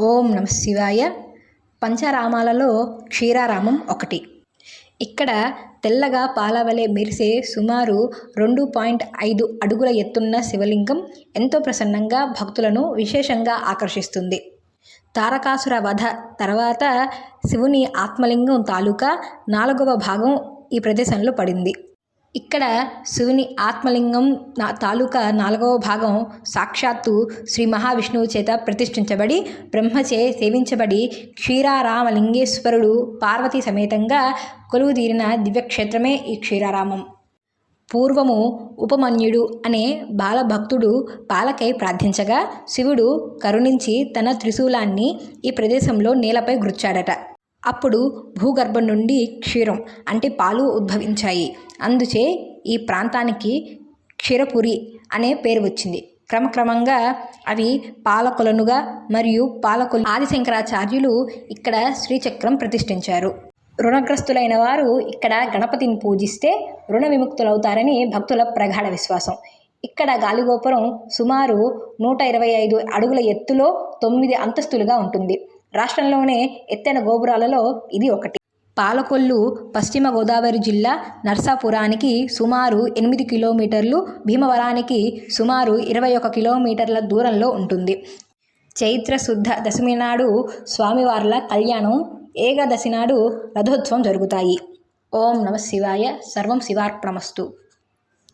ఓం నమ శివాయ. పంచరామాలలో క్షీరారామం ఒకటి. ఇక్కడ తెల్లగా పాలవలే మెరిసే సుమారు రెండు పాయింట్ ఐదు అడుగుల ఎత్తున్న శివలింగం ఎంతో ప్రసన్నంగా భక్తులను విశేషంగా ఆకర్షిస్తుంది. తారకాసుర వధ తర్వాత శివుని ఆత్మలింగం తాలూకా నాలుగవ భాగం ఈ ప్రదేశంలో పడింది. ఇక్కడ శివుని ఆత్మలింగం నా తాలూకా నాలుగవ భాగం సాక్షాత్తు శ్రీ మహావిష్ణువు చేత ప్రతిష్ఠించబడి బ్రహ్మచే సేవించబడి క్షీరారామలింగేశ్వరుడు పార్వతీ సమేతంగా కొలువుదీరిన దివ్యక్షేత్రమే ఈ క్షీరారామం. పూర్వము ఉపమన్యుడు అనే బాలభక్తుడు పాలకై ప్రార్థించగా శివుడు కరుణించి తన త్రిశూలాన్ని ఈ ప్రదేశంలో నేలపై గుర్చాడట. అప్పుడు భూగర్భం నుండి క్షీరం అంటే పాలు ఉద్భవించాయి. అందుచే ఈ ప్రాంతానికి క్షీరపురి అనే పేరు వచ్చింది. క్రమక్రమంగా అవి పాలకొలనుగా మరియు పాలకొలు ఆదిశంకరాచార్యులు ఇక్కడ శ్రీచక్రం ప్రతిష్ఠించారు. రుణగ్రస్తులైన వారు ఇక్కడ గణపతిని పూజిస్తే రుణ విముక్తులవుతారని భక్తుల ప్రగాఢ విశ్వాసం. ఇక్కడ గాలిగోపురం సుమారు నూట ఇరవై ఐదు అడుగుల ఎత్తులో తొమ్మిది అంతస్తులుగా ఉంటుంది. రాష్ట్రంలోనే ఎత్తైన గోపురాలలో ఇది ఒకటి. పాలకొల్లు పశ్చిమ గోదావరి జిల్లా నర్సాపురానికి సుమారు ఎనిమిది కిలోమీటర్లు భీమవరానికి సుమారు ఇరవై ఒక కిలోమీటర్ల దూరంలో ఉంటుంది. చైత్ర శుద్ధ దశమి నాడు స్వామివార్ల కళ్యాణం ఏకాదశి నాడు రథోత్సవం జరుగుతాయి. ఓం నమ శివాయ సర్వం శివార్పణమస్తు.